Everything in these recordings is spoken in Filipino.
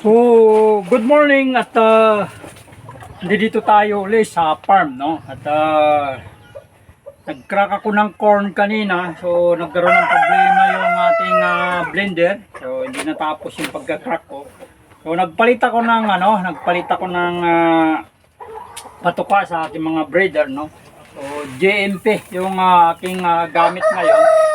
So, good morning at uh, dito tayo ulit sa farm, no? At uh, nag-crack ako ng corn kanina, so nagkaroon ng problema yung ating uh, blender. So, hindi natapos yung pagka-crack ko. So, nagpalit ako ng ano, nagpalit ako ng uh, patuka sa ating mga breeder, no? So, JMP yung uh, aking uh, gamit ngayon.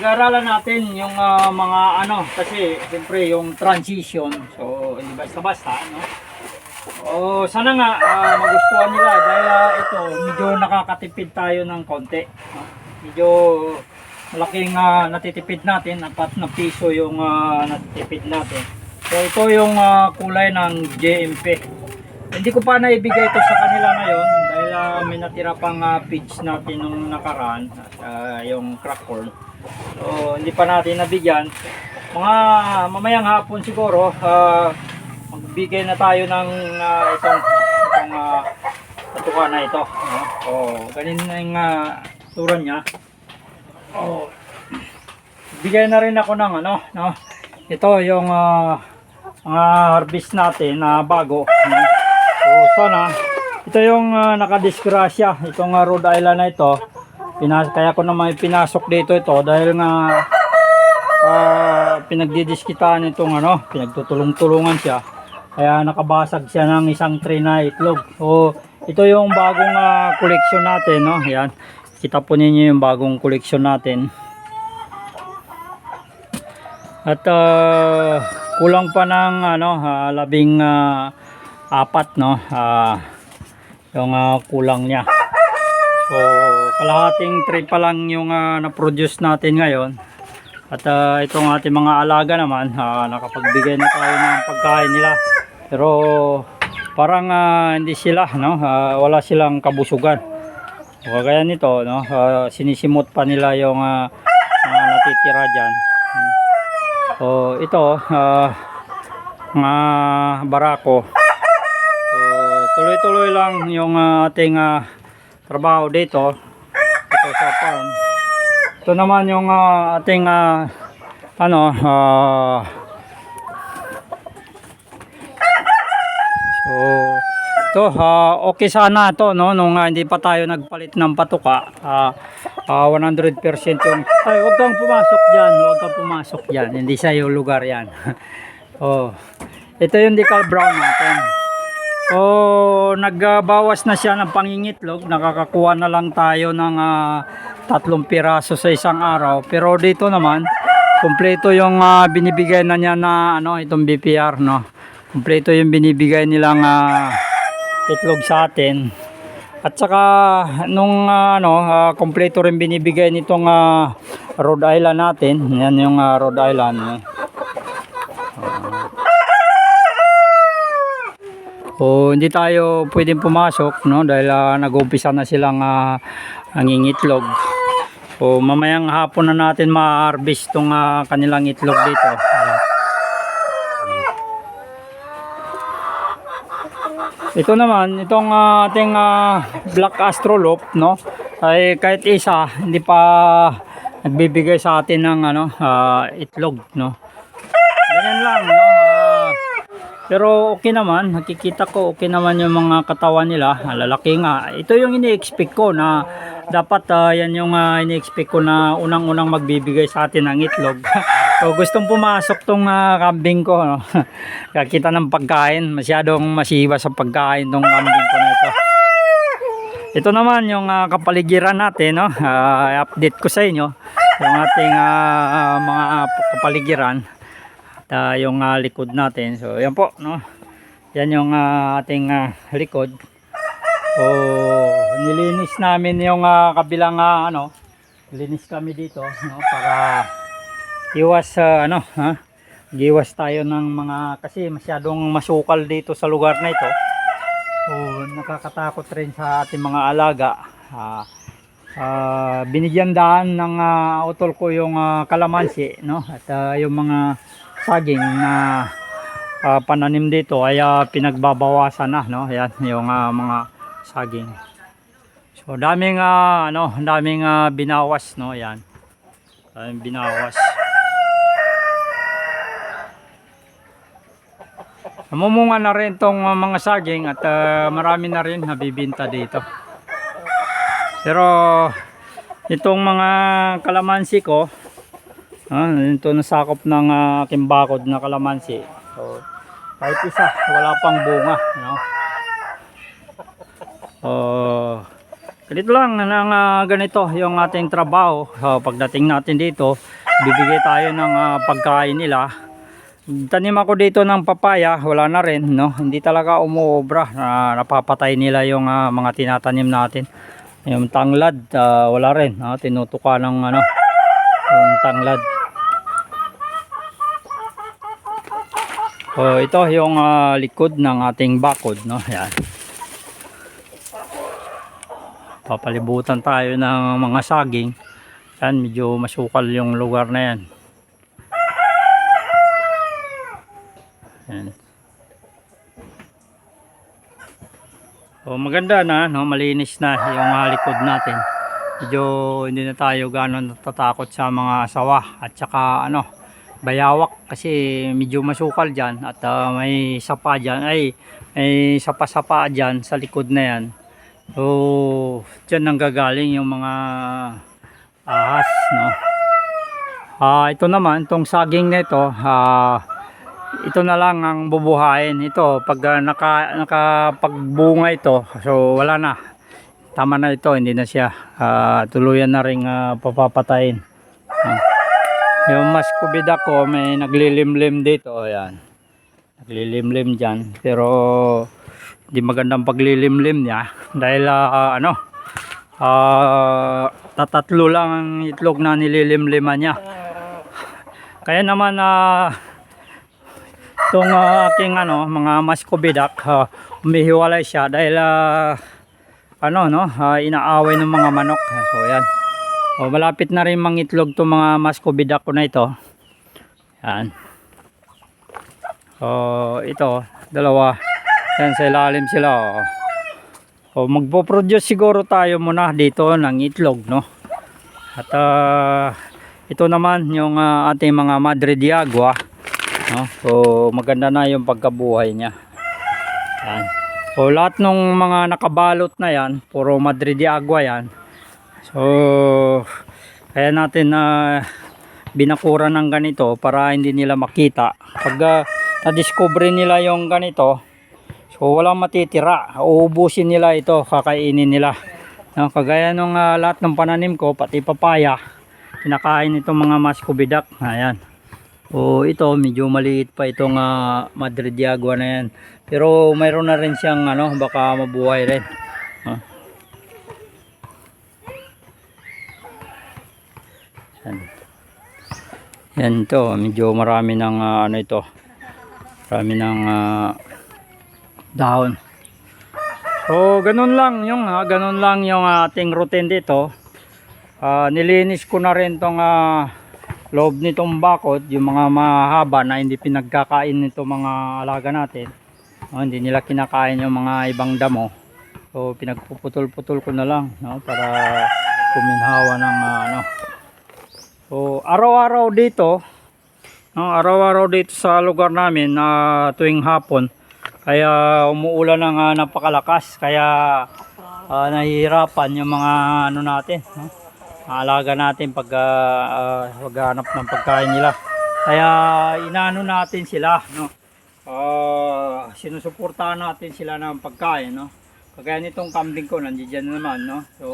So, pag-aaralan natin yung ah, mga ano kasi siyempre yung transition so hindi basta-basta no? O sana nga ah, magustuhan nila dahil ah, ito medyo nakakatipid tayo ng konti no? medyo malaking ah, natitipid natin apat na piso yung ah, natitipid natin. So ito yung ah, kulay ng JMP hindi ko pa naibigay ito sa kanila ngayon natira pang uh, page natin nung nakaraan ah, yung crack corn So, hindi pa natin nabigyan. Mga mamayang hapon siguro, ah, magbigay na tayo ng ah, itong, itong uh, patuka na ito. No? So, ganun na yung uh, tura niya. Oh, bigay na rin ako ng ano, no? Ito yung ah, mga harvest natin na bago. No? So, sana, ito yung uh, nakadisgrasya. Itong ah, Rhode Island na ito. Pinas kaya ko naman pinasok dito ito dahil nga uh, pinagdidiskitaan itong ano, pinagtutulong-tulungan siya. Kaya nakabasag siya ng isang tray na itlog. So, ito yung bagong uh, collection natin, no? Yan. Kita po ninyo yung bagong collection natin. At uh, kulang pa ng ano, ah, labing ah, apat, no? Ah, yung ah, kulang niya. So, kalahating tray pa lang yung ah, na-produce natin ngayon. At ah, itong ating mga alaga naman, ah, nakapagbigay na tayo ng pagkain nila. Pero parang ah, hindi sila, no? Ah, wala silang kabusugan. O kaya nito, no? Ah, sinisimot pa nila yung ah, mga natitira dyan. So, ito, ah, mga barako. Tuloy-tuloy lang yung ah, ating ah, trabaho dito. Ito sa farm. Ito naman yung ah, ating ah, ano ah, so ito ah, okay sana to no nung ah, hindi pa tayo nagpalit ng patuka. Ah, ah, 100% yung ay wag kang pumasok diyan wag kang pumasok diyan hindi sa yung lugar yan. Oh ito yung decal brown natin So, nagbawas na siya ng pangingitlog. Nakakakuha na lang tayo ng ah, tatlong piraso sa isang araw. Pero dito naman, kumpleto yung ah, binibigay na niya na ano, itong BPR, no. Kumpleto yung binibigay nilang ah, itlog sa atin. At saka nung ah, ano, ah, kumpleto rin binibigay nitong ah, Rhode Island natin. Yan yung ah, Rhode Island. eh. O hindi tayo pwedeng pumasok no dahil ah, nag-umpisa na silang uh, nangingitlog. O mamayang hapon na natin ma-harvest tong ah, kanilang itlog dito. Ito naman, itong ah, ating ah, Black Astrolop, no? Ay kahit isa hindi pa nagbibigay sa atin ng ano, ah, itlog, no? Ganyan lang, no? Pero okay naman, nakikita ko okay naman yung mga katawan nila, lalaki nga. Ito yung ini-expect ko na dapat ah, yan yung ah, ini-expect ko na unang-unang magbibigay sa atin ng itlog. so gustong pumasok tong ah, kambing ko, no? Kakita ng pagkain, masyadong masiwa sa pagkain tong kambing ko na ito. Ito naman yung ah, kapaligiran natin, no? Ah, update ko sa inyo yung ating ah, mga kapaligiran ah, yung ah, likod natin. So, yan po, no. Yan yung ah, ating ah, likod. So, nilinis namin yung ah, kabilang ah, ano, linis kami dito, no, para iwas sa ano, ha. Iwas tayo ng mga kasi masyadong masukal dito sa lugar na ito. So, nakakatakot rin sa ating mga alaga. Ah, ah, binigyan daan ng ah, utol ko yung ah, kalamansi, no? At ah, yung mga saging na uh, pananim dito ay uh, pinagbabawasan na no? Ayan yung uh, mga saging. So daming uh, ano daming uh, binawas no? Ayan. Daming binawas. Namumunga na rin tong mga saging at uh, marami na rin nabibinta dito. Pero itong mga kalamansi ko ah, ito nasakop ng uh, aking bakod na kalamansi. So, kahit isa, wala pang bunga. No? Oh, ganito lang ng ah, ganito yung ating trabaho. So, pagdating natin dito, bibigay tayo ng ah, pagkain nila. Tanim ako dito ng papaya, wala na rin, no? Hindi talaga umuobra na napapatay nila yung ah, mga tinatanim natin. Yung tanglad, ah, wala rin, no? Tinutuka ng ano, yung tanglad. So, ito yung ah, likod ng ating bakod, no? Yan. Papalibutan tayo ng mga saging. Yan, medyo masukal yung lugar na yan. Yan. O maganda na, no? malinis na yung ah, likod natin. Medyo hindi na tayo gano'n natatakot sa mga sawa at saka ano, bayawak kasi medyo masukal dyan at ah, may sapa dyan, ay may sapa-sapa dyan sa likod na yan. So, dyan nanggagaling yung mga ahas, no? Ah, ito naman, itong saging na ito, ah, ito na lang ang bubuhayin. Ito, pag ah, naka, nakapagbunga ito, so wala na. Tama na ito, hindi na siya. Ah, tuluyan na rin ah, papapatayin. Yung mas kubida ko, may naglilimlim dito. Ayan. Naglilimlim dyan. Pero, hindi magandang paglilimlim niya. Dahil, ah, ano, ah, tatatlo lang ang itlog na nililimliman niya. Kaya naman, ah, itong ah, aking ano, mga maskobidak, uh, umihiwalay siya dahil ah, ano no, ah, inaaway ng mga manok. So yan. O, malapit na rin mangitlog itong mga maskobidak ko na ito. Yan. O ito, dalawa. Yan sa ilalim sila. O, o magpo-produce siguro tayo muna dito ng itlog, no? At ah, ito naman yung ah, ating mga Madre de Agua. No? So maganda na yung pagkabuhay niya. Yan. So lahat ng mga nakabalot na yan, puro Madrid de Agua yan. So kaya natin na binakura ng ganito para hindi nila makita. Pag ah, na-discover nila yung ganito, so walang matitira. Uubusin nila ito, kakainin nila. No? Kagaya nung ah, lahat ng pananim ko, pati papaya, kinakain itong mga maskubidak. Ayan. O ito medyo maliit pa itong uh, Madrid de Agua na yan. Pero mayroon na rin siyang ano, baka mabuhay rin. Ah. Yan. To, medyo marami ng ah, ano ito. Marami ng ah, dahon. So ganun lang yung ha, ganun lang yung ating routine dito. Ah, nilinis ko na rin tong ah, loob nitong bakod, yung mga mahaba na hindi pinagkakain nito mga alaga natin. Oh, hindi nila kinakain yung mga ibang damo. So pinagpuputol-putol ko na lang no para kuminhawa ng ah, ano. So araw-araw dito, no, araw-araw dito sa lugar namin na tuwing hapon kaya umuulan ng ah, napakalakas kaya ah, nahihirapan yung mga ano natin, no? alaga natin pag uh, maghanap ng pagkain nila. Kaya inaano natin sila, no? Uh, sinusuportahan natin sila ng pagkain, no? Kagaya nitong kambing ko, nandiyan na naman, no? So,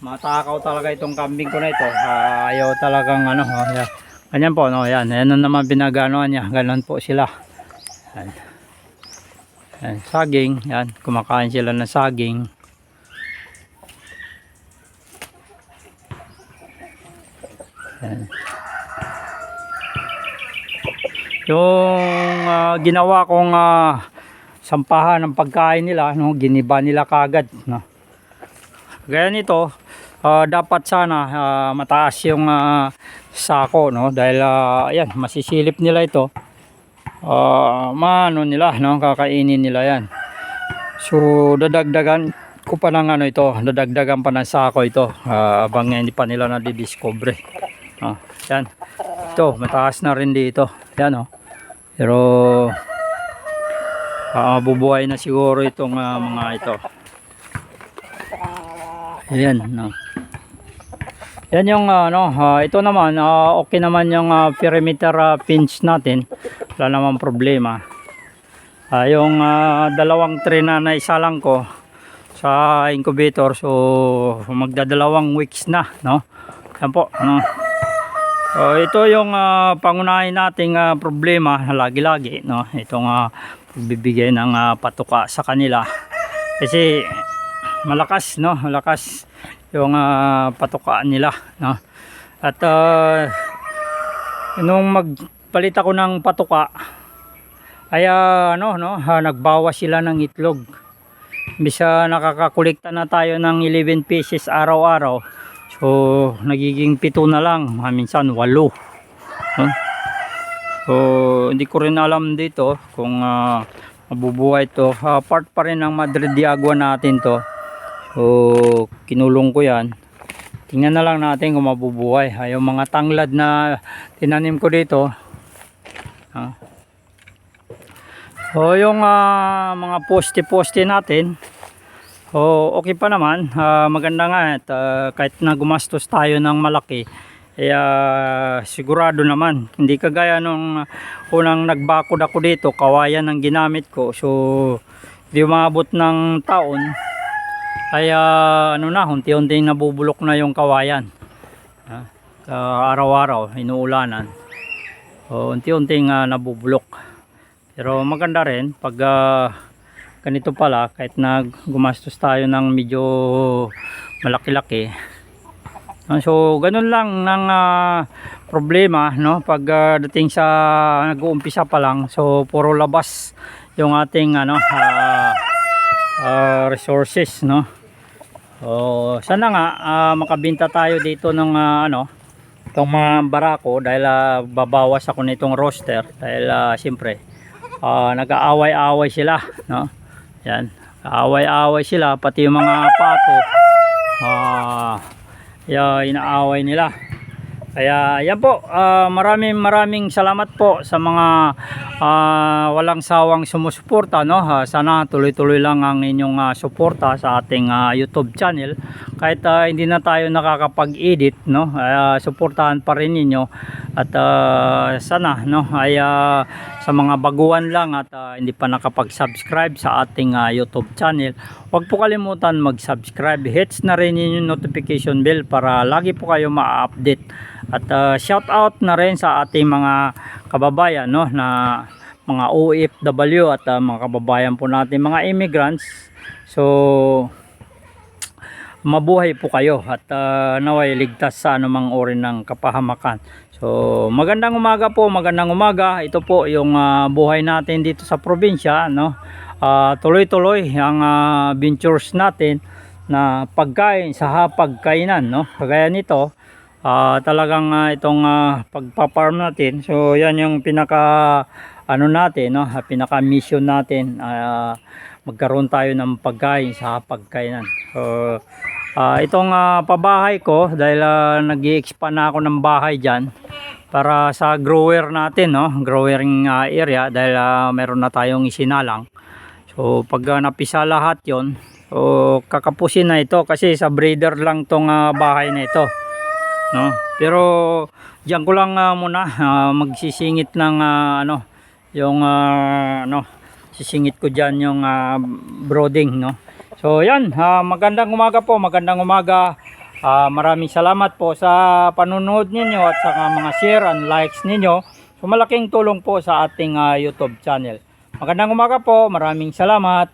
matakaw talaga itong kambing ko na ito. Uh, ayaw talagang ano, oh, yan. Ganyan po, no? Yan, yan na naman binaganoan niya. Ganon po sila. Yan. Yan, saging, yan. Kumakain sila ng saging. Yan. Yung ah, ginawa kong ah, sampahan ng pagkain nila, no, giniba nila kagad, no. Gaya nito, ah, dapat sana ah, mataas yung ah, sako, no, dahil ah, ayan, masisilip nila ito. Ah, maano nila, no, kakainin nila 'yan. So, dadagdagan ko pa ng ano ito, dadagdagan pa ng sako ito ah, abang hindi pa nila nadidiscover. Oh, yan. Ito, mataas na rin dito. Yan oh. Pero Ah, bubuhay na siguro itong ah, mga ito. Ayan, no. Yan yung ano, ah, ito naman ah, okay naman yung ah, perimeter ah, pinch natin. Wala namang problema. Ah, yung ah, dalawang tray na naisalang ko sa incubator so magdadalawang weeks na, no. Yan po, no. So, ito yung ah, pangunahin nating ah, problema lagi-lagi, no. Itong ah, pagbibigay ng ah, patuka sa kanila. Kasi malakas, no, malakas yung ah, patukaan nila, no. At ah, nung magpalit ako ng patuka, ay ah, ano, no, ah, nagbawas sila ng itlog. Bisa nakakakolekta na tayo ng 11 pieces araw-araw. So, nagiging pito na lang, minsan walo. No? So, hindi ko rin alam dito kung ah, mabubuhay to. Ah, part pa rin ng Madrid de Agua natin to. So, kinulong ko yan. Tingnan na lang natin kung mabubuhay. Yung mga tanglad na tinanim ko dito. Ah. So, yung ah, mga poste-poste natin. So, okay pa naman. Ah, maganda nga at ah, kahit na gumastos tayo ng malaki. Ah, sigurado naman. Hindi kagaya nung unang nagbakod ako dito. Kawayan ang ginamit ko. So, hindi umabot ng taon. Ay ah, ano na, unti-unti nabubulok na yung kawayan. Sa araw-araw, inuulanan. So, unti-unti nga nabubulok. Pero maganda rin pag ah, ganito pala kahit na gumastos tayo ng medyo malaki-laki. Ah, So ganun lang ng ah, problema no pag ah, dating sa nag-uumpisa pa lang. So puro labas yung ating ano ah, ah, resources no. So sana nga ah, makabenta tayo dito ng ah, ano itong mga barako dahil ah, babawas ako nitong roster dahil ah, siyempre ah, nag-aaway-away sila no yan aaway-away sila pati yung mga pato ah ya inaaway nila. Kaya yan po. Ah, maraming maraming salamat po sa mga ah, walang sawang sumusuporta no? Ah, sana tuloy-tuloy lang ang inyong ah, suporta sa ating ah, YouTube channel kahit ah, hindi na tayo nakakapag-edit no? Ah, suportahan pa rin ninyo. At ah, sana no? Ay ah, sa mga baguhan lang at ah, hindi pa nakapag-subscribe sa ating ah, YouTube channel huwag po kalimutan mag-subscribe. Hits na rin yung notification bell para lagi po kayo ma-update. At ah, shout out na rin sa ating mga kababayan no? Na mga OFW at ah, mga kababayan po natin mga immigrants. So mabuhay po kayo at ah, naway ligtas sa anumang uri ng kapahamakan. So magandang umaga po, magandang umaga. Ito po yung ah, buhay natin dito sa probinsya, no. Ah, tuloy-tuloy ang ah, ventures natin na pagkain sa hapagkainan, no. Kagaya nito, ah, talagang ah, itong ah, pagpa-farm natin. So yan yung pinaka ano natin, no, pinaka mission natin. ah, magkaroon tayo ng pagkain sa pagkainan. So, ah, itong ah, pabahay ko dahil uh, nag expand na ako ng bahay diyan para sa grower natin, no, growing ah, area dahil ah, meron na tayong isinalang. So, pag ah, napisa lahat 'yon, so kakapusin na ito kasi sa breeder lang tong ah, bahay na ito. No? Pero diyan ko lang ah, muna ah, magsisingit ng ah, ano, yung ah, ano, sisingit ko dyan yung ah, brooding no? So yan ah, magandang umaga po magandang umaga. Ah, maraming salamat po sa panunood ninyo at sa mga share and likes ninyo. So malaking tulong po sa ating ah, youtube channel. Magandang umaga po maraming salamat